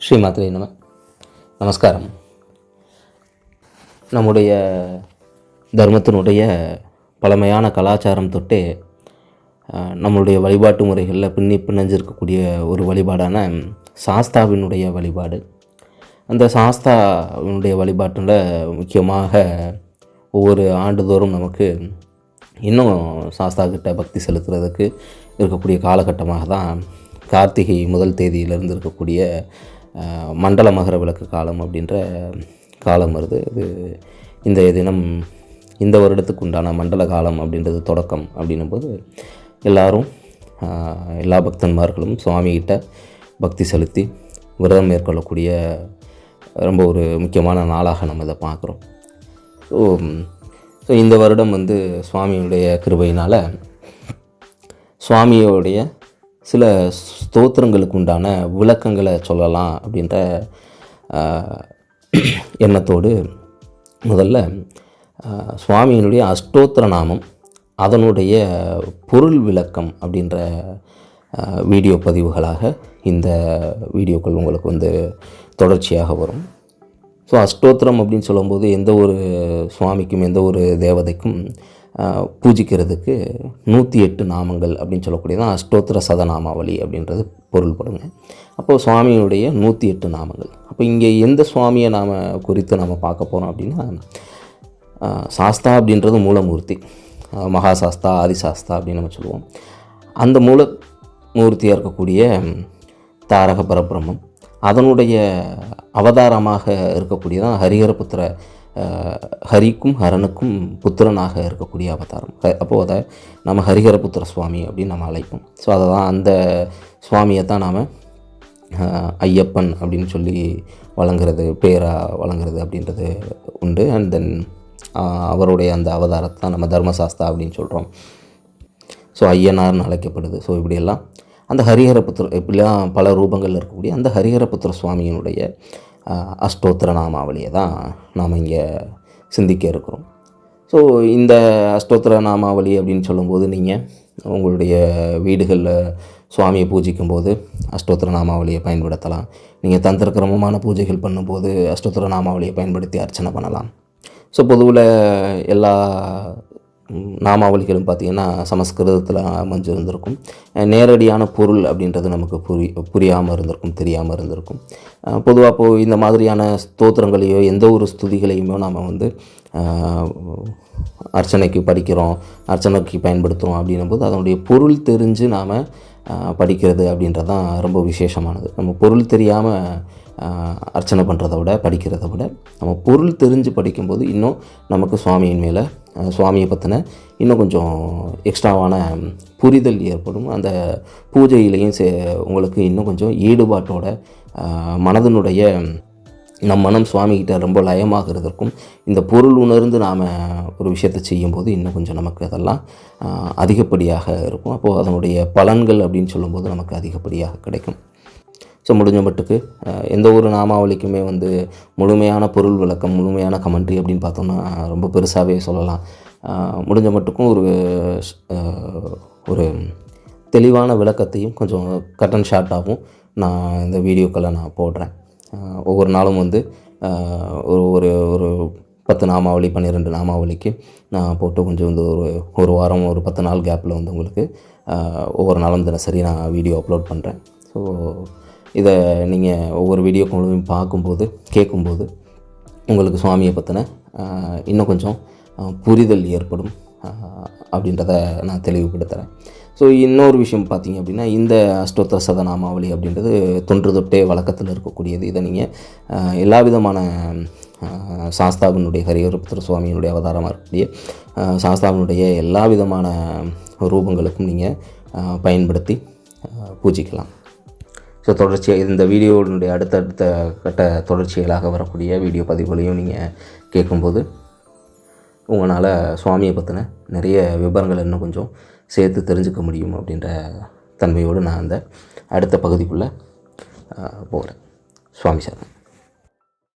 ஸ்ரீமாத்ரே நம. நமஸ்காரம். நம்முடைய தர்மத்தினுடைய பழமையான கலாச்சாரம் தொட்டே நம்மளுடைய வழிபாட்டு முறைகளில் பின்னி பின்னஞ்சிருக்கக்கூடிய ஒரு வழிபாடான சாஸ்தாவினுடைய வழிபாடு. அந்த சாஸ்தாவினுடைய வழிபாட்டில் முக்கியமாக ஒவ்வொரு ஆண்டுதோறும் நமக்கு இன்னும் சாஸ்தா கிட்ட பக்தி செலுத்துறதுக்கு இருக்கக்கூடிய காலகட்டமாக தான் கார்த்திகை முதல் தேதியிலிருந்து இருக்கக்கூடிய மண்டல மகர விளக்கு காலம் அப்படின்ற காலம் வருது. இது இந்த தினம் இந்த வருடத்துக்கு உண்டான மண்டல காலம் அப்படின்றது தொடக்கம் அப்படின்னும் போது எல்லாரும் எல்லா பக்தன்மார்களும் சுவாமிகிட்ட பக்தி செலுத்தி விரதம் மேற்கொள்ளக்கூடிய ரொம்ப ஒரு முக்கியமான நாளாக நம்ம இதை பார்க்குறோம். ஸோ ஸோ இந்த வருடம் வந்து சுவாமியுடைய கிருபையினால் சுவாமியோடைய சில ஸ்தோத்திரங்களுக்கு உண்டான விளக்கங்களை சொல்லலாம் அப்படின்ற எண்ணத்தோடு முதல்ல சுவாமியினுடைய அஷ்டோத்திர நாமம் அதனுடைய பொருள் விளக்கம் அப்படின்ற வீடியோ பதிவுகளாக இந்த வீடியோக்கள் உங்களுக்கு வந்து தொடர்ச்சியாக வரும். ஸோ அஷ்டோத்திரம் அப்படின்னு சொல்லும்போது எந்த ஒரு சுவாமிக்கும் எந்த ஒரு தேவதைக்கும் பூஜிக்கிறதுக்கு நூற்றி எட்டு நாமங்கள் அப்படின்னு சொல்லக்கூடியதான் அஷ்டோத்திர சதநாமாவளி அப்படின்றது பொருள்படுங்க அப்போது சுவாமியுடைய நூற்றி எட்டு நாமங்கள். அப்போ இங்கே எந்த சுவாமியை நாம் குறித்து நாம் பார்க்க போகிறோம் அப்படின்னா சாஸ்தா அப்படின்றது மூலமூர்த்தி. மகா சாஸ்தா ஆதி சாஸ்தா அப்படின்னு நம்ம சொல்லுவோம். அந்த மூல மூர்த்தியாக இருக்கக்கூடிய தாரக பரபிரம்மம் அதனுடைய அவதாரமாக இருக்கக்கூடியதான் ஹரிஹரபுத்திர ஹரிக்கும் ஹரனுக்கும் புத்திரனாக இருக்கக்கூடிய அவதாரம். அப்போது அதை நம்ம ஹரிஹரபுத்திர சுவாமி அப்படின்னு நம்ம அழைப்போம். ஸோ அதை தான் அந்த சுவாமியை தான் நாம் ஐயப்பன் அப்படின்னு சொல்லி வழங்குறது பேராக வழங்குறது அப்படின்றது உண்டு. அண்ட் தென் அவருடைய அந்த அவதாரத்தை தான் நம்ம தர்மசாஸ்தா அப்படின்னு சொல்கிறோம் ஸோ ஐயனார்னு அழைக்கப்படுது. ஸோ இப்படியெல்லாம் அந்த ஹரிஹரபுத்திர இப்படிலாம் பல ரூபங்களில் இருக்கக்கூடிய அந்த ஹரிஹரபுத்திர சுவாமியினுடைய அஷ்டோத்திர நாமாவளியை தான் நாம் இங்கே சிந்திக்க இருக்கிறோம். ஸோ இந்த அஷ்டோத்திர நாமாவளி அப்படின்னு சொல்லும்போது நீங்கள் உங்களுடைய வீடுகளில் சுவாமியை பூஜிக்கும்போது அஷ்டோத்திர நாமாவளியை பயன்படுத்தலாம். நீங்கள் தந்திர கிரமமான பூஜைகள் பண்ணும்போது அஷ்டோத்திர நாமாவளியை பயன்படுத்தி அர்ச்சனை பண்ணலாம். ஸோ பொதுவில் எல்லா நாமாவளிகளும் பார்த்திங்கன்னா சமஸ்கிருதத்தில் அமைஞ்சிருந்திருக்கும். நேரடியான பொருள் அப்படின்றது நமக்கு புரி புரியாமல் இருந்திருக்கும் தெரியாமல் இருந்திருக்கும். பொதுவாக இப்போது இந்த மாதிரியான ஸ்தோத்திரங்களையோ எந்த ஒரு ஸ்துதிகளையுமோ நாம் வந்து அர்ச்சனைக்கு படிக்கிறோம் அர்ச்சனைக்கு பயன்படுத்துகிறோம் அப்படின்னும் போது அதனுடைய பொருள் தெரிஞ்சு நாம் படிக்கிறது அப்படின்றது தான் ரொம்ப விசேஷமானது. நம்ம பொருள் தெரியாமல் அர்ச்சனை பண்ணுறத விட படிக்கிறத விட நம்ம பொருள் தெரிஞ்சு படிக்கும்போது இன்னும் நமக்கு சுவாமியின் மேலே சுவாமியை பற்றின இன்னும் கொஞ்சம் எக்ஸ்ட்ராவான புரிதல் ஏற்படும். அந்த பூஜையிலையும் சே உங்களுக்கு இன்னும் கொஞ்சம் ஈடுபாட்டோட மனதினுடைய நம் மனம் சுவாமிகிட்ட ரொம்ப லயமாகிறதற்கும் இந்த பொருள் உணர்ந்து நாம் ஒரு விஷயத்தை செய்யும்போது இன்னும் கொஞ்சம் நமக்கு அதெல்லாம் அதிகப்படியாக இருக்கும். அப்போது அதனுடைய பலன்கள் அப்படின்னு சொல்லும்போது நமக்கு அதிகப்படியாக கிடைக்கும். ஸோ முடிஞ்ச மட்டுக்கு எந்த ஒரு நாமாவளிக்குமே வந்து முழுமையான பொருள் விளக்கம் முழுமையான கமெண்ட்ரி அப்படின்னு பார்த்தோம்னா ரொம்ப பெருசாகவே சொல்லலாம். முடிஞ்ச மட்டுக்கும் ஒரு ஒரு தெளிவான விளக்கத்தையும் கொஞ்சம் கட் அண்ட் ஷார்ட்டாகவும் நான் இந்த வீடியோக்களை நான் போடுறேன். ஒவ்வொரு நாளும் வந்து ஒரு ஒரு ஒரு பத்து நாமாவளி பன்னிரெண்டு நாமாவளிக்கு நான் போட்டு கொஞ்சம் வந்து ஒரு ஒரு வாரம் ஒரு பத்து நாள் கேப்பில் வந்து உங்களுக்கு ஒவ்வொரு நாளும் தினசரி நான் வீடியோ அப்லோட் பண்ணுறேன் ஸோ இதை நீங்கள் ஒவ்வொரு வீடியோக்களும் பார்க்கும்போது கேட்கும்போது உங்களுக்கு சுவாமியை பற்றின இன்னும் கொஞ்சம் புரிதல் ஏற்படும் அப்படின்றத நான் தெளிவுபடுத்துகிறேன் ஸோ இன்னொரு விஷயம் பார்த்தீங்க அப்படின்னா இந்த அஷ்டோத்தர சதநாமாவளி அப்படின்றது தொன்று தொட்டே வழக்கத்தில் இருக்கக்கூடியது. இதை நீங்கள் எல்லா விதமான சாஸ்தாவினுடைய ஹரிஹரபுத்திர சுவாமியினுடைய அவதாரமாக இருக்கக்கூடிய சாஸ்தாவினுடைய எல்லா விதமான ரூபங்களுக்கும் நீங்கள் பயன்படுத்தி பூஜிக்கலாம். ஸோ தொடர்ச்சியாக இந்த வீடியோனுடைய அடுத்தடுத்த கட்ட தொடர்ச்சிகளாக வரக்கூடிய வீடியோ பதிவுகளையும் நீங்கள் கேட்கும்போது உங்களால் சுவாமியை பற்றின நிறைய விவரங்கள் இன்னும் கொஞ்சம் சேர்த்து தெரிஞ்சுக்க முடியும் அப்படின்ற தன்மையோடு நான் அந்த அடுத்த பகுதிக்குள்ளே போகிறேன் சுவாமி சார்